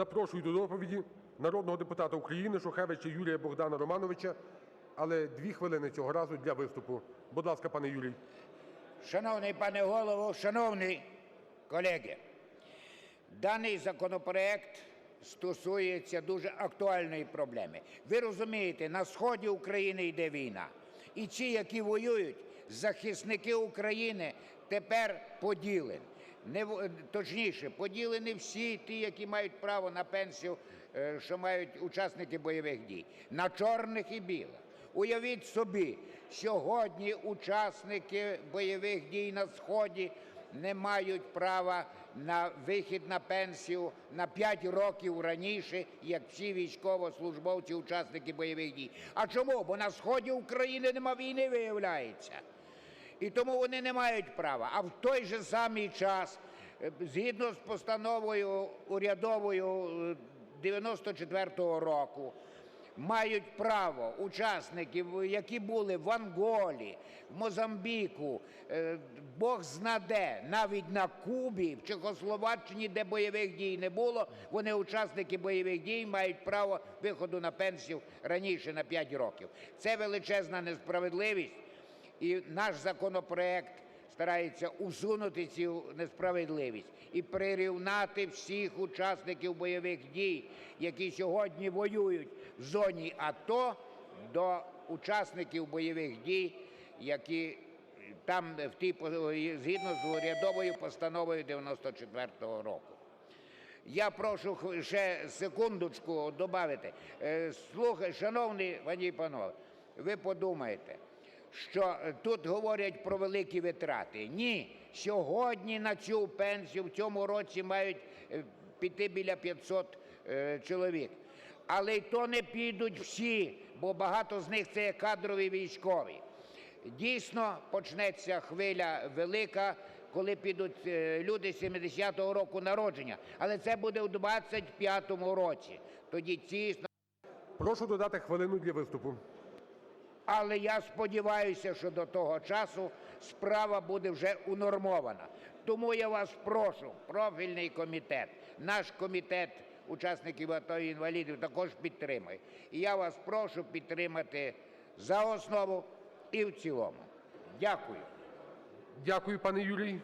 Запрошую до доповіді народного депутата України Шухевича Юрія Богдана Романовича, але дві хвилини цього разу для виступу. Будь ласка, пане Юрій. Шановний пане голово, шановні колеги, даний законопроект стосується дуже актуальної проблеми. Ви розумієте, на сході України йде війна, і ті, які воюють, захисники України тепер поділені. Не точніше, поділені всі ті, які мають право на пенсію, е, що мають учасники бойових дій, на чорних і білих. Уявіть собі, сьогодні учасники бойових дій на сході не мають права на вихід на пенсію на 5 років раніше, як всі військовослужбовці, учасники бойових дій. А чому? Бо на сході України нема війни, виявляється. І тому вони не мають права. А в той же самий час, е, згідно з постановою урядовою е, 94-го року, мають право учасників, які були в Анголі, в Мозамбіку, е, Бог знаде, навіть на Кубі, в Чехословаччині, де бойових дій не було, вони учасники бойових дій мають право виходу на пенсію раніше на 5 років. Це величезна несправедливість. І наш законопроект старається усунути цю несправедливість і прирівнати всіх учасників бойових дій, які сьогодні воюють в зоні АТО, до учасників бойових дій, які там в тій згідно з урядовою постановою 94-го року. Я прошу ще секундочку додати. Слухай, шановні пані і панове, ви подумаєте, що е, тут говорять про великі витрати. Ні, сьогодні на цю пенсію в цьому році мають е, піти біля 500 е, чоловік. Але й то не підуть всі, бо багато з них це кадрові військові. Дійсно почнеться хвиля велика, коли підуть люди 70-го року народження. Але це буде у 25-му році. Тоді ці Прошу додати хвилину для виступу. Але я сподіваюся, що до того часу справа буде вже унормована. Тому я вас прошу, профільний комітет, наш комітет учасників АТО і інвалідів також підтримує. І я вас прошу підтримати за основу і в цілому. Дякую. Дякую, пане Юрій.